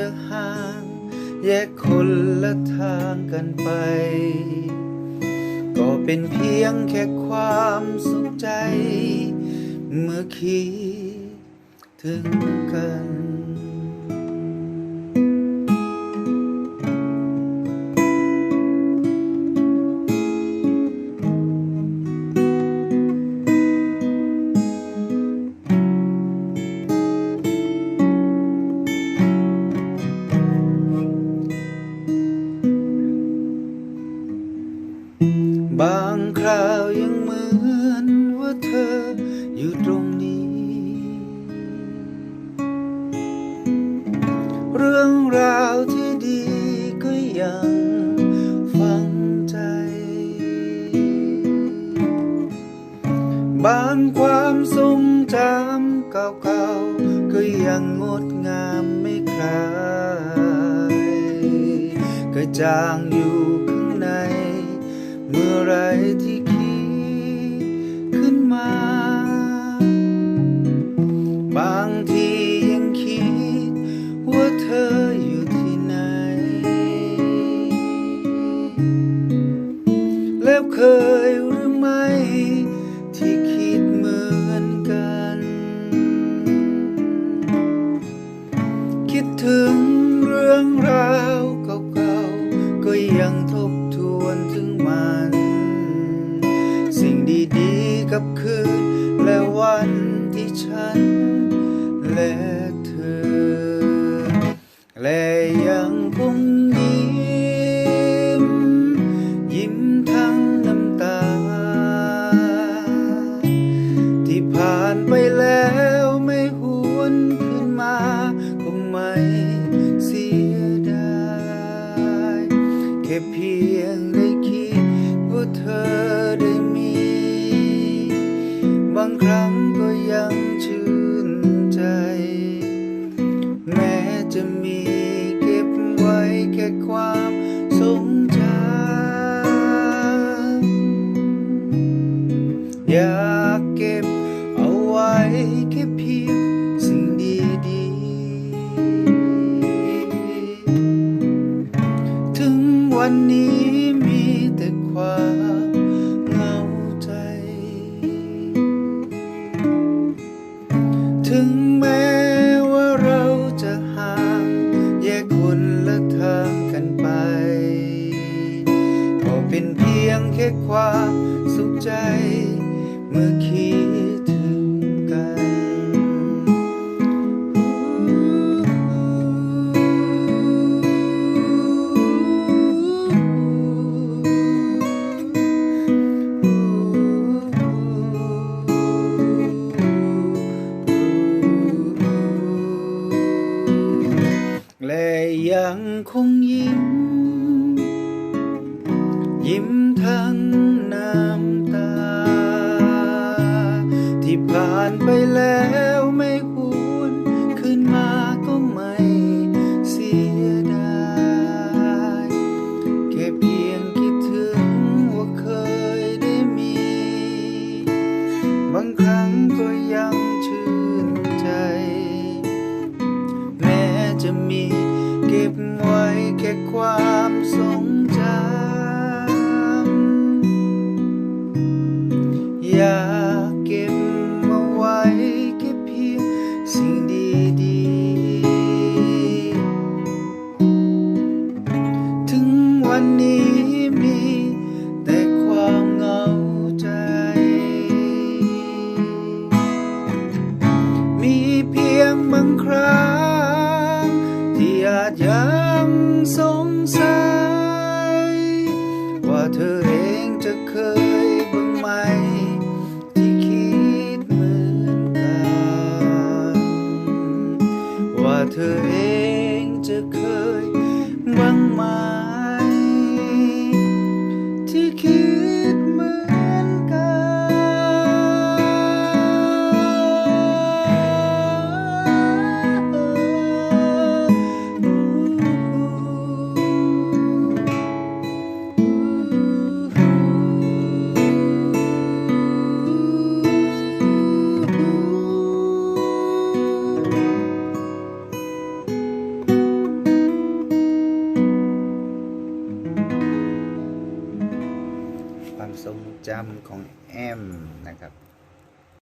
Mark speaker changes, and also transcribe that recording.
Speaker 1: จะห่าง แยกคนละทางกันไป ก็เป็นเพียงแค่ความสุขใจ เมื่อคิดถึงกัน บางคราวยังเหมือนว่าเธออยู่ตรงนี้ เรื่องราวที่ดีก็ยังฝังใจ บางความทรงจำเก่าๆ ก็ยังงดงามไม่คลายก็จางอยู่ เมื่อไรที่คิดขึ้นมา บางทียังคิดว่าเธออยู่ที่ไหน แล้วเคยหรือไม่ ที่คิดเหมือนกัน คิดถึงเรื่องราวเก่าๆก็ยังทบ ค่เพียงได้คิดว่าเธอได้มี บางครั้งก็ยังชื่นใจ แม้จะมีเก็บไว้แค่ความทรงจำอยากเก็บ วันนี้มีแต่ความเหงาใจ ถึงแม้ว่าเราจะห่างแยกคนละทางกันไป ก็เป็นเพียงแค่ความ ยังคงยิ้ม ยิ้มทั้งน้ำตา ที่ผ่านไปแล้วไม่หวนขึ้นมาก็ไม่เสียดายแค่เพียงคิดถึงว่าเคยได้มี บางครั้งก็ยังชื่นใจ แม้จะมี เก็บไว้แค่ความทรงจำอยากเก็บมาไว้แค่เพียงสิ่งดีๆ ถึงวันนี้มีแต่ความเหงาใจ มีเพียงบางครั้งาจยังสงสัย ว่าเธอเองจะเคยบ้างไหม ที่คิดเหมือนกัน ว่าเธอเองจะเคยบ้างไหม จำของแอมนะครับ